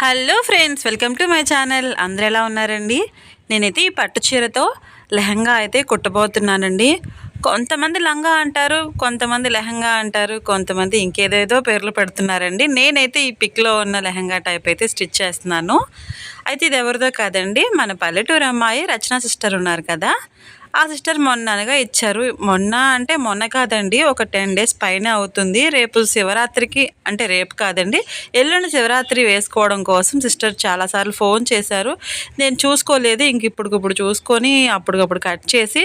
Hello friends welcome to my channel. అందరు ఎలా ఉన్నారండి? నేనైతే ఈ పట్టు చీరతో లెహంగా అయితే కుట్టబోతున్నానండి. కొంతమంది లంగా అంటారు కొంతమంది లెహంగా అంటారు కొంతమంది ఇంకేదేదో పేర్లు పెడుతున్నారండి. నేనైతే ఈ పిక్లో ఉన్న లెహంగా టైప్ అయితే స్టిచ్ చేస్తున్నాను. అయితే ఇది ఎవరిదో కాదండి మన పల్లెటూరు అమ్మాయి రచన సిస్టర్ ఉన్నారు కదా. ఆ సిస్టర్ మొన్న అనగా ఇచ్చారు. మొన్న అంటే మొన్న కాదండి ఒక టెన్ డేస్ పైన అవుతుంది. రేపు శివరాత్రికి అంటే రేపు కాదండి ఎల్లుండి శివరాత్రి వేసుకోవడం కోసం సిస్టర్ చాలాసార్లు ఫోన్ చేశారు. నేను చూసుకోలేదు ఇంక ఇప్పటికప్పుడు చూసుకొని అప్పటికప్పుడు కట్ చేసి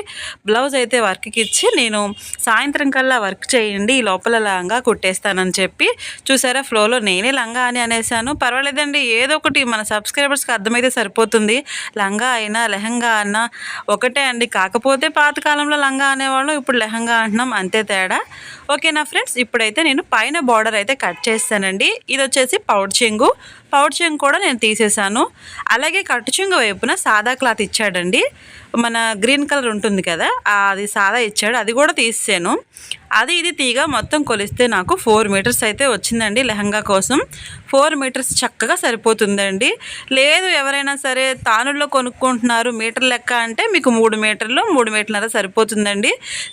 బ్లౌజ్ అయితే వర్క్కి ఇచ్చి నేను సాయంత్రం కల్లా వర్క్ చేయండి ఈ లోపల లంగా కుట్టేస్తానని చెప్పి చూసారా ఫ్లోలో నేనే లంగా అని అనేసాను పర్వాలేదండి ఏదో ఒకటి మన సబ్స్క్రైబర్స్కి అర్థమైతే సరిపోతుంది. లంగా అయినా లెహంగా అన్నా ఒకటే అండి కాక కాకపోతే పాతకాలంలో లంగా అనేవాళ్ళం ఇప్పుడు లెహంగా అంటున్నాం అంతే తేడా. ఓకేనా ఫ్రెండ్స్? ఇప్పుడైతే నేను పైన బార్డర్ అయితే కట్ చేస్తానండి. ఇది వచ్చేసి పౌడ్చింగు చెంగు పౌడ్ చెంగు కూడా నేను తీసేసాను. అలాగే కట్టుచంగా వైపున సాదా క్లాత్ ఇచ్చాడండి. మన గ్రీన్ కలర్ ఉంటుంది కదా అది సాదా ఇచ్చాడు. అది కూడా తీసాను అది ఇది తీగ మొత్తం కొలిస్తే నాకు ఫోర్ మీటర్స్ అయితే వచ్చిందండి లెహంగా కోసం. ఫోర్ మీటర్స్ చక్కగా సరిపోతుందండి. లేదు ఎవరైనా సరే తానుల్లో కొనుక్కుంటున్నారు మీటర్ లెక్క అంటే మీకు మూడు మీటర్లు మూడు మీటర్లన్నర సరిపోతుందండి.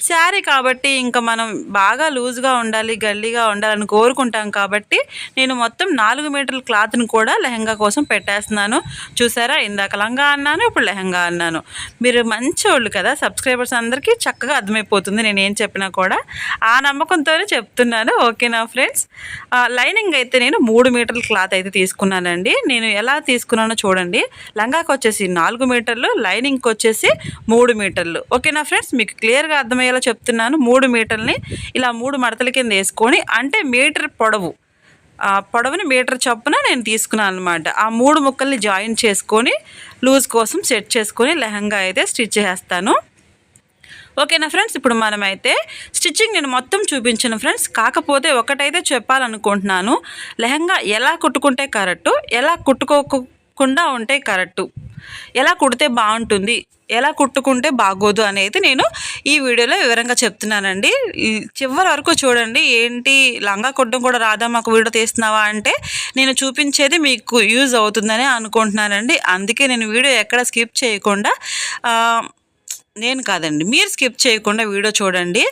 శారీ కాబట్టి ఇంకా మనం బాగా లూజ్గా ఉండాలి గల్లీగా ఉండాలని కోరుకుంటాం కాబట్టి నేను మొత్తం నాలుగు మీటర్ల క్లాత్ని కూడా లెహంగా కోసం పెట్టేస్తున్నాను. చూసారా? ఇందాక లంగా అన్నాను ఇప్పుడు లెహంగా అన్నాను. మీరు మంచి వాళ్ళు కదా సబ్స్క్రైబర్స్ అందరికీ చక్కగా అర్థమైపోతుంది నేను ఏం చెప్పినా కూడా. ఆ నమ్మకంతోనే చెప్తున్నాను ఓకేనా ఫ్రెండ్స్? లైనింగ్ అయితే నేను మూడు మీటర్ల క్లాత్ అయితే తీసుకున్నానండి. నేను ఎలా తీసుకున్నానో చూడండి. లంగాకి వచ్చేసి నాలుగు మీటర్లు లైనింగ్కి వచ్చేసి మూడు మీటర్లు. ఓకేనా ఫ్రెండ్స్? మీకు క్లియర్గా అర్థమయ్యేలా చెప్తున్నాను. మూడు మీటర్ని ఇలా మూడు మడతల కింద వేసుకొని అంటే మీటర్ పొడవు. పొడవుని మీటర్ చొప్పున నేను తీసుకున్నాను అనమాట ఆ మూడు ముక్కల్ని జాయిన్ చేసుకొని లూజ్ కోసం సెట్ చేసుకొని లెహంగా అయితే స్టిచ్ చేస్తాను. ఓకేనా ఫ్రెండ్స్ ఇప్పుడు మనమైతే స్టిచ్చింగ్ నేను మొత్తం చూపించాను ఫ్రెండ్స్. కాకపోతే ఒకటైతే చెప్పాలనుకుంటున్నాను. లెహంగా ఎలా కుట్టుకుంటే కరెక్టు ఎలా కుట్టుకోకుండా ఉంటే కరెక్టు. ఎలా కుడితే బాగుంటుంది ఎలా కుట్టుకుంటే బాగోదు అనేది నేను ఈ వీడియోలో వివరంగా చెప్తున్నానండి. చివరి వరకు చూడండి ఏంటి లంగా కుట్టడం కూడా రాదా మాకు వీడియో తీస్తున్నావా అంటే నేను చూపించేది మీకు యూజ్ అవుతుందని అనుకుంటున్నానండి. అందుకే నేను వీడియో ఎక్కడ స్కిప్ చేయకుండా నేను కాదండి. మీరు స్కిప్ చేయకుండా వీడియో చూడండి.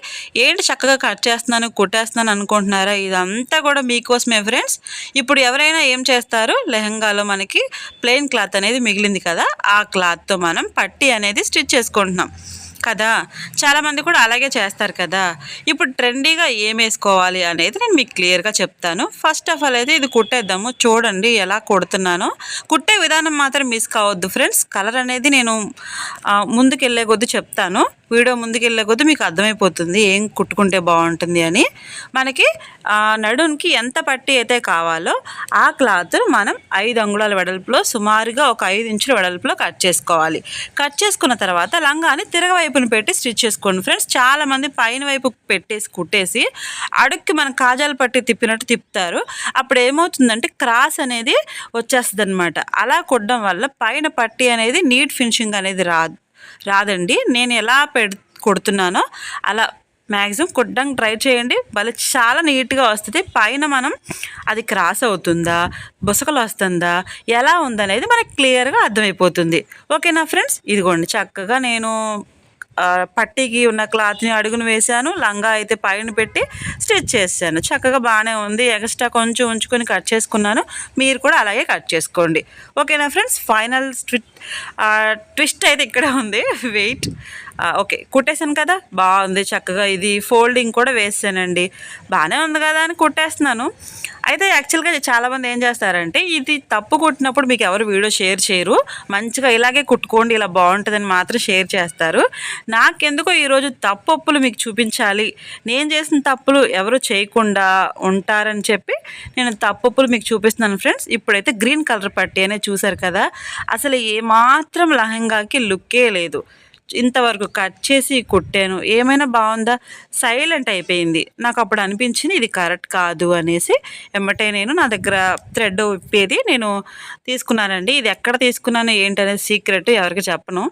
ఏంటి చక్కగా కట్ చేస్తున్నాను కుట్టేస్తున్నాను అనుకుంటున్నారా? ఇదంతా కూడా మీకోసమే ఫ్రెండ్స్. ఇప్పుడు ఎవరైనా ఏం చేస్తారు? లెహంగాలో మనకి ప్లెయిన్ క్లాత్ అనేది మిగిలింది కదా ఆ క్లాత్తో మనం పట్టి అనేది స్టిచ్ చేసుకుంటున్నాం. కదా. చాలామంది కూడా అలాగే చేస్తారు కదా. ఇప్పుడు ట్రెండీగా ఏం వేసుకోవాలి అనేది నేను మీకు క్లియర్గా చెప్తాను. ఫస్ట్ ఆఫ్ ఆల్ అయితే ఇది కుట్టేద్దాము. చూడండి ఎలా కుడుతున్నానో. కుట్టే విధానం మాత్రం మిస్ కావద్దు ఫ్రెండ్స్ కలర్ అనేది నేను ముందుకెళ్ళే కొద్దీ చెప్తాను. వీడియో ముందుకెళ్ళే కొద్దీ మీకు అర్థమైపోతుంది ఏం కుట్టుకుంటే బాగుంటుంది అని. మనకి నడుంకి ఎంత పట్టి అయితే కావాలో ఆ క్లాత్ మనం ఐదు అంగుళాల వెడల్పులో సుమారుగా ఒక ఐదు ఇంచుల వెడల్పులో కట్ చేసుకోవాలి. కట్ చేసుకున్న తర్వాత లంగాని తిరగవైపున పెట్టి స్టిచ్ చేసుకోండి ఫ్రెండ్స్. చాలామంది పైన వైపు పెట్టేసి కుట్టేసి అడుక్కి మనం కాజాలు పట్టి తిప్పినట్టు తిప్పుతారు. అప్పుడు ఏమవుతుందంటే క్రాస్ అనేది వచ్చేస్తుంది అనమాట అలా కుట్టడం వల్ల పైన పట్టి అనేది నీట్ ఫినిషింగ్ అనేది రాదు. రాదండి. నేను ఎలా పెడ్ కొడుతున్నానో అలా మ్యాక్సిమం కుట్టడానికి ట్రై చేయండి. భలే చాలా నీట్గా వస్తుంది. పైన మనం అది క్రాస్ అవుతుందా? బుసకలు వస్తుందా? ఎలా ఉందనేది మనకి క్లియర్గా అర్థమైపోతుంది. ఓకేనా ఫ్రెండ్స్? ఇదిగోండి చక్కగా నేను పట్టీకి ఉన్న క్లాత్ని అడుగును వేశాను. లంగా అయితే పైన పెట్టి స్టిచ్ చేశాను. చక్కగా బాగానే ఉంది. ఎక్స్ట్రా కొంచెం ఉంచుకొని కట్ చేసుకున్నాను. మీరు కూడా అలాగే కట్ చేసుకోండి. ఓకేనా ఫ్రెండ్స్? ఫైనల్ స్ట్విట్ ట్విస్ట్ అయితే ఇక్కడ ఉంది. వెయిట్. ఓకే. కుట్టేశాను కదా? బాగుంది. చక్కగా ఇది ఫోల్డింగ్ కూడా వేసానండి. బాగానే ఉంది కదా అని కుట్టేస్తున్నాను. అయితే యాక్చువల్గా చాలామంది ఏం చేస్తారంటే ఇది తప్పు కుట్టినప్పుడు మీకు ఎవరు వీడియో షేర్ చేయరు. మంచిగా ఇలాగే కుట్టుకోండి ఇలా బాగుంటుందని మాత్రం షేర్ చేస్తారు. నాకెందుకో ఈరోజు తప్పులు మీకు చూపించాలి. నేను చేసిన తప్పులు ఎవరు చేయకుండా ఉంటారని చెప్పి నేను తప్పులు మీకు చూపిస్తున్నాను ఫ్రెండ్స్. ఇప్పుడైతే గ్రీన్ కలర్ పట్టి అనే చూసారు కదా? అసలు ఏమాత్రం లహంగాకి లుక్కే లేదు. ఇంతవరకు కట్ చేసి కుట్టాను. ఏమైనా బాగుందా? సైలెంట్ అయిపోయింది. నాకు అప్పుడు అనిపించింది ఇది కరెక్ట్ కాదు అనేసి ఎమ్మటే నేను నా దగ్గర థ్రెడ్ విప్పేది నేను తీసుకున్నానండి. ఇది ఎక్కడ తీసుకున్నాను? ఏంటనే సీక్రెట్ ఎవరికి చెప్పను.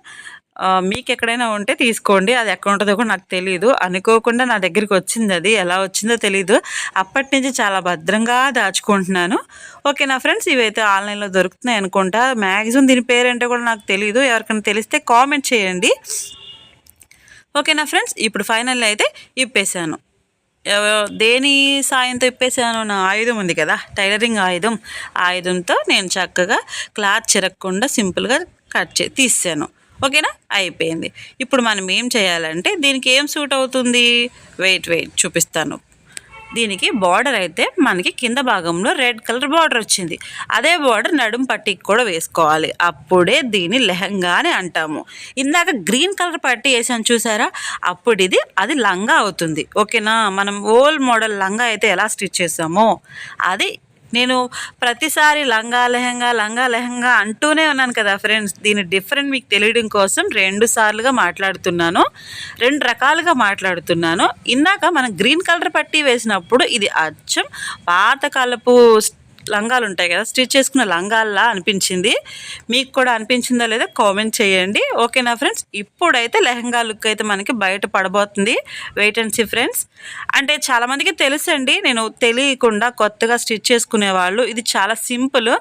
మీకు ఎక్కడైనా ఉంటే తీసుకోండి. అది ఎక్కడ ఉంటుందో కూడా నాకు తెలియదు అనుకోకుండా నా దగ్గరికి వచ్చింది అది. ఎలా వచ్చిందో తెలియదు అప్పటి నుంచి చాలా భద్రంగా దాచుకుంటున్నాను. ఓకే నా ఫ్రెండ్స్ ఇవైతే ఆన్లైన్లో దొరుకుతున్నాయి అనుకుంటా. మ్యాక్సిమం దీని పేరేంటో కూడా నాకు తెలియదు ఎవరికైనా తెలిస్తే కామెంట్ చేయండి. ఓకే నా ఫ్రెండ్స్ ఇప్పుడు ఫైనల్ అయితే ఇప్పేసాను దేని సాయంతో ఇప్పేసాను నా ఆయుధం ఉంది కదా. టైలరింగ్ ఆయుధం. ఆయుధంతో నేను చక్కగా క్లాత్ చిరగకుండా సింపుల్గా కట్ చే తీసాను ఓకేనా? అయిపోయింది. ఇప్పుడు మనం ఏం చేయాలంటే దీనికి ఏం సూట్ అవుతుంది? వెయిట్ వెయిట్ చూపిస్తాను. దీనికి బార్డర్ అయితే మనకి కింద భాగంలో రెడ్ కలర్ బార్డర్ వచ్చింది. అదే బార్డర్ నడుం పట్టీకి కూడా వేసుకోవాలి. అప్పుడే దీన్ని లెహంగా అని అంటాము. ఇందాక గ్రీన్ కలర్ పట్టీ వేసాను చూసారా? అప్పుడు ఇది అది లంగా అవుతుంది. ఓకేనా? మనం ఓల్డ్ మోడల్ లంగా అయితే ఎలా స్టిచ్ చేసామో అది నేను ప్రతిసారి లంగా లెహంగా లంగా లెహంగా అంటూనే ఉన్నాను కదా ఫ్రెండ్స్ దీని డిఫరెంట్ మీకు తెలియడం కోసం రెండు సార్లుగా మాట్లాడుతున్నాను. రెండు రకాలుగా మాట్లాడుతున్నాను. ఇందాక మనం గ్రీన్ కలర్ పట్టీ వేసినప్పుడు ఇది అచ్చం పాతకాలపు లంగాలు ఉంటాయి కదా స్టిచ్ చేసుకున్న లంగాల్లా అనిపించింది. మీకు కూడా అనిపించిందో లేదో కామెంట్ చేయండి. ఓకేనా ఫ్రెండ్స్? ఇప్పుడైతే లెహంగా లుక్ అయితే మనకి బయట పడబోతుంది. వెయిట్ అండ్ సీ ఫ్రెండ్స్ అంటే చాలామందికి తెలుసండి నేను తెలియకుండా కొత్తగా స్టిచ్ చేసుకునే వాళ్ళు. ఇది చాలా సింపుల్.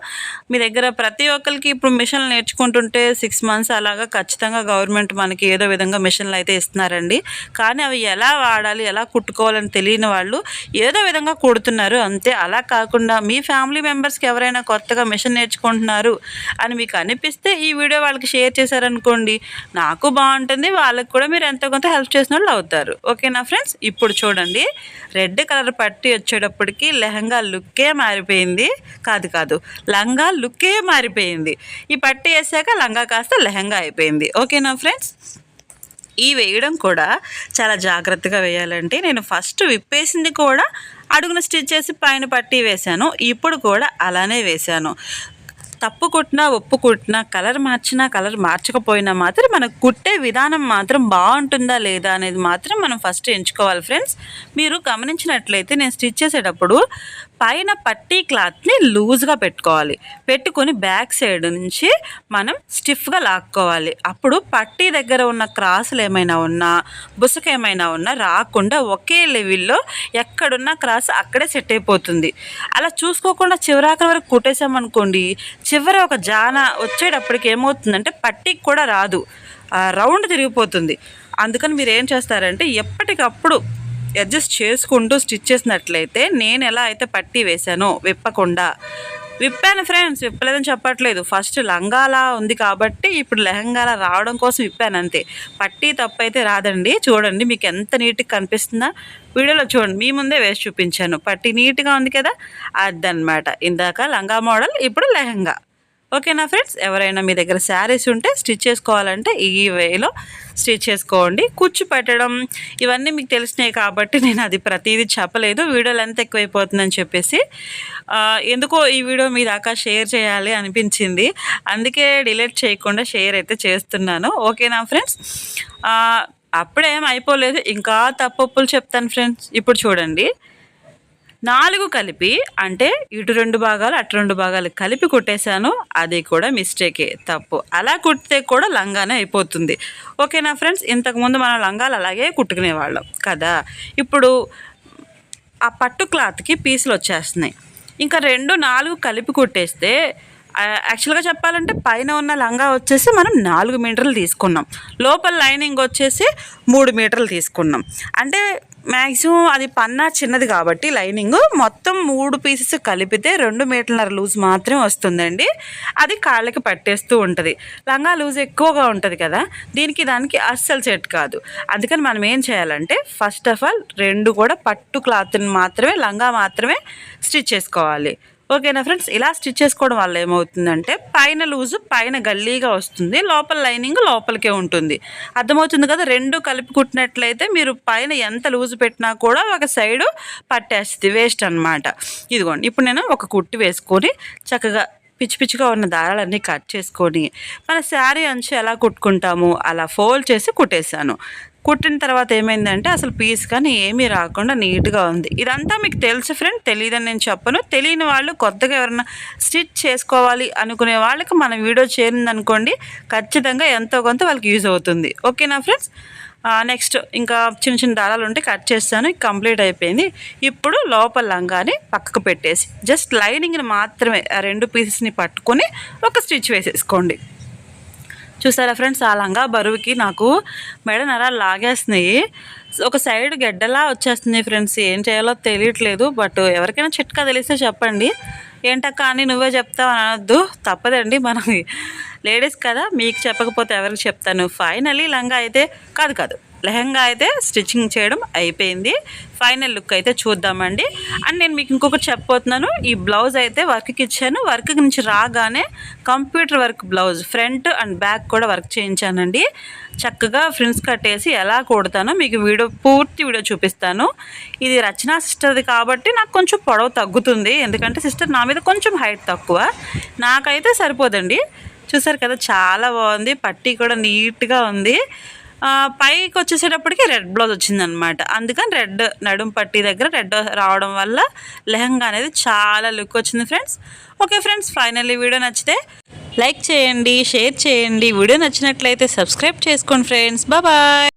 మీ దగ్గర ప్రతి ఒక్కరికి ఇప్పుడు మిషన్లు నేర్చుకుంటుంటే సిక్స్ మంత్స్ అలాగా ఖచ్చితంగా గవర్నమెంట్ మనకి ఏదో విధంగా మిషన్లు అయితే ఇస్తున్నారండి. కానీ అవి ఎలా వాడాలి ఎలా కుట్టుకోవాలని తెలియని వాళ్ళు ఏదో విధంగా కుడుతున్నారు. అంతే. అలా కాకుండా మీ ఫ్యామిలీ మెంబర్స్కి ఎవరైనా కొత్తగా మిషన్ నేర్చుకుంటున్నారు అని మీకు అనిపిస్తే ఈ వీడియో వాళ్ళకి షేర్ చేశారనుకోండి నాకు బాగుంటుంది వాళ్ళకి కూడా మీరు ఎంతో కొంత హెల్ప్ చేసిన వాళ్ళు అవుతారు. ఓకేనా ఫ్రెండ్స్? ఇప్పుడు చూడండి రెడ్ కలర్ పట్టి వచ్చేటప్పటికి లెహంగా లుక్కే మారిపోయింది. కాదు కాదు లంగా లుక్కే మారిపోయింది. ఈ పట్టి వేసాక లంగా కాస్త లెహంగా అయిపోయింది. ఓకేనా ఫ్రెండ్స్? ఈ వేయడం కూడా చాలా జాగ్రత్తగా వేయాలంటే నేను ఫస్ట్ విప్పేసింది కూడా అడుగున స్టిచ్ చేసి పైన పట్టి వేశాను. ఇప్పుడు కూడా అలానే వేశాను. తప్పు కుట్టినా ఒప్పు కుట్టినా కలర్ మార్చినా కలర్ మార్చకపోయినా మాత్రం మనకు కుట్టే విధానం మాత్రం బాగుంటుందా లేదా అనేది మాత్రం మనం ఫస్ట్ ఎంచుకోవాలి ఫ్రెండ్స్. మీరు గమనించినట్లయితే నేను స్టిచ్ చేసేటప్పుడు పైన పట్టీ క్లాత్ని లూజ్గా పెట్టుకోవాలి. పెట్టుకొని బ్యాక్ సైడ్ నుంచి మనం స్టిఫ్గా లాక్కోవాలి. అప్పుడు పట్టీ దగ్గర ఉన్న క్రాసులు ఏమైనా ఉన్నా బుసక ఏమైనా ఉన్నా రాకుండా ఒకే లెవెల్లో ఎక్కడున్న క్రాస్ అక్కడే సెట్ అయిపోతుంది. అలా చూసుకోకుండా చివరాకర వరకు కుట్టేసామనుకోండి చివరి ఒక జాన వచ్చేటప్పటికి ఏమవుతుందంటే పట్టీకి కూడా రాదు. ఆ రౌండ్ తిరిగిపోతుంది. అందుకని మీరు ఏం చేస్తారంటే ఎప్పటికప్పుడు అడ్జస్ట్ చేసుకుంటూ స్టిచ్ చేసినట్లయితే నేను ఎలా అయితే పట్టీ వేశానో విప్పకుండా. విప్పాను ఫ్రెండ్స్ విప్పలేదని చెప్పట్లేదు. ఫస్ట్ లంగాలా ఉంది కాబట్టి ఇప్పుడు లెహంగాలా రావడం కోసం విప్పాను అంతే. పట్టీ తప్పైతే రాదండి. చూడండి మీకు ఎంత నీట్గా కనిపిస్తుందా. వీడియోలో చూడండి మీ ముందే వేసి చూపించాను. పట్టీ నీట్గా ఉంది కదా అదనమాట ఇందాక లంగా మోడల్ ఇప్పుడు లెహంగా. ఓకేనా ఫ్రెండ్స్? ఎవరైనా మీ దగ్గర శారీస్ ఉంటే స్టిచ్ చేసుకోవాలంటే ఈ వేలో స్టిచ్ చేసుకోండి. కుచ్చు పెట్టడం ఇవన్నీ మీకు తెలిసినాయి కాబట్టి నేను అది ప్రతిదీ చెప్పలేదు. వీడియోలు ఎంత ఎక్కువైపోతుందని చెప్పేసి ఎందుకో ఈ వీడియో మీ దాకా షేర్ చేయాలి అనిపించింది. అందుకే డిలీట్ చేయకుండా షేర్ అయితే చేస్తున్నాను. ఓకేనా ఫ్రెండ్స్? అప్పుడేం అయిపోలేదు. ఇంకా తప్పప్పులు చెప్తాను ఫ్రెండ్స్. ఇప్పుడు చూడండి. నాలుగు కలిపి అంటే ఇటు రెండు భాగాలు అటు రెండు భాగాలు కలిపి కుట్టేశాను. అది కూడా మిస్టేకే తప్పు. అలా కుట్టితే కూడా లంగానే అయిపోతుంది. ఓకేనా ఫ్రెండ్స్? ఇంతకుముందు మనం లంగాలు అలాగే కుట్టుకునేవాళ్ళం కదా? ఇప్పుడు ఆ పట్టు క్లాత్కి పీసులు వచ్చేస్తున్నాయి. ఇంకా రెండు నాలుగు కలిపి కుట్టేస్తే యాక్చువల్గా చెప్పాలంటే పైన ఉన్న లంగా వచ్చేసి మనం నాలుగు మీటర్లు తీసుకున్నాం. లోపల లైనింగ్ వచ్చేసి మూడు మీటర్లు తీసుకున్నాం. అంటే మ్యాక్సిమం అది పన్నా చిన్నది కాబట్టి లైనింగ్. మొత్తం మూడు పీసెస్ కలిపితే రెండు మీటర్లన్నర లూజ్ మాత్రమే వస్తుందండి. అది కాళ్ళకి పట్టేస్తూ ఉంటుంది. లంగా లూజ్ ఎక్కువగా ఉంటుంది కదా దీనికి దానికి అస్సలు సెట్ కాదు. అందుకని మనం ఏం చేయాలంటే ఫస్ట్ ఆఫ్ ఆల్ రెండు కూడా పట్టు క్లాత్ని మాత్రమే లంగా మాత్రమే స్టిచ్ చేసుకోవాలి. ఓకేనా ఫ్రెండ్స్? ఇలా స్టిచ్ చేసుకోవడం వల్ల ఏమవుతుందంటే పైన లూజు పైన గల్లీగా వస్తుంది. లోపల లైనింగ్ లోపలికే ఉంటుంది. అర్థమవుతుంది కదా? రెండు కలిపి కుట్టినట్లయితే మీరు పైన ఎంత లూజు పెట్టినా కూడా ఒక సైడు పట్టేస్తుంది. వేస్ట్ అన్నమాట. ఇదిగోండి. ఇప్పుడు నేను ఒక కుట్టి వేసుకొని చక్కగా పిచ్చి పిచ్చిగా ఉన్న దారాలన్నీ కట్ చేసుకొని మన శారీ అంచు ఎలా కుట్టుకుంటాము అలా ఫోల్డ్ చేసి కుట్టేశాను. కుట్టిన తర్వాత ఏమైందంటే అసలు పీస్ కానీ ఏమీ రాకుండా నీట్గా ఉంది. ఇదంతా మీకు తెలుసు ఫ్రెండ్ తెలియదని నేను చెప్పను. తెలియని వాళ్ళు కొత్తగా ఎవరైనా స్టిచ్ చేసుకోవాలి అనుకునే వాళ్ళకి మన వీడియో చేరిందనుకోండి ఖచ్చితంగా ఎంతో కొంత వాళ్ళకి యూజ్ అవుతుంది. ఓకేనా ఫ్రెండ్స్ నెక్స్ట్ ఇంకా చిన్న చిన్న దారాలు ఉంటే కట్ చేస్తాను. కంప్లీట్ అయిపోయింది. ఇప్పుడు లోపల లంగాని పక్కకు పెట్టేసి జస్ట్ లైనింగ్ని మాత్రమే ఆ రెండు పీసెస్ని పట్టుకొని ఒక స్టిచ్ వేసేసుకోండి. చూసారా ఫ్రెండ్స్? ఆ లంగా బరువుకి నాకు మెడ నరాలు లాగేస్తున్నాయి. ఒక సైడ్ గడ్డలా వచ్చేస్తుంది ఫ్రెండ్స్. ఏం చేయాలో తెలియట్లేదు. బట్ ఎవరికైనా చిట్కా తెలిస్తే చెప్పండి. ఏంటక్క అని నువ్వే చెప్తావు అనొద్దు. తప్పదండి. మనం లేడీస్ కదా మీకు చెప్పకపోతే ఎవరికి చెప్తాను? ఫైనలీ లంగా అయితే కాదు కాదు. లెహంగా అయితే స్టిచ్చింగ్ చేయడం అయిపోయింది. ఫైనల్ లుక్ అయితే చూద్దామండి. అండ్ నేను మీకు ఇంకొకటి చెప్పబోతున్నాను. ఈ బ్లౌజ్ అయితే వర్క్కి ఇచ్చాను. వర్క్ నుంచి రాగానే computer work blouse front and back కూడా వర్క్ చేయించానండి. చక్కగా ఫ్రిన్స్ కట్టేసి ఎలా కుడతానో మీకు వీడియో పూర్తి వీడియో చూపిస్తాను. ఇది రచనా సిస్టర్ది కాబట్టి నాకు కొంచెం పొడవు తగ్గుతుంది. ఎందుకంటే సిస్టర్ నా మీద కొంచెం హైట్ తక్కువ. నాకైతే సరిపోదండి. చూసారు కదా చాలా బాగుంది. పట్టీ కూడా నీట్గా ఉంది. పైకి వచ్చేసేటప్పటికి రెడ్ బ్లౌజ్ వచ్చిందనమాట అందుకని రెడ్ నడుం పట్టి దగ్గర రెడ్ రావడం వల్ల లెహంగా అనేది చాలా లుక్ వచ్చింది friends. Okay friends finally video నచ్చితే లైక్ చేయండి షేర్ చేయండి. వీడియో నచ్చినట్లయితే సబ్స్క్రైబ్ చేసుకోండి ఫ్రెండ్స్. బాయ్.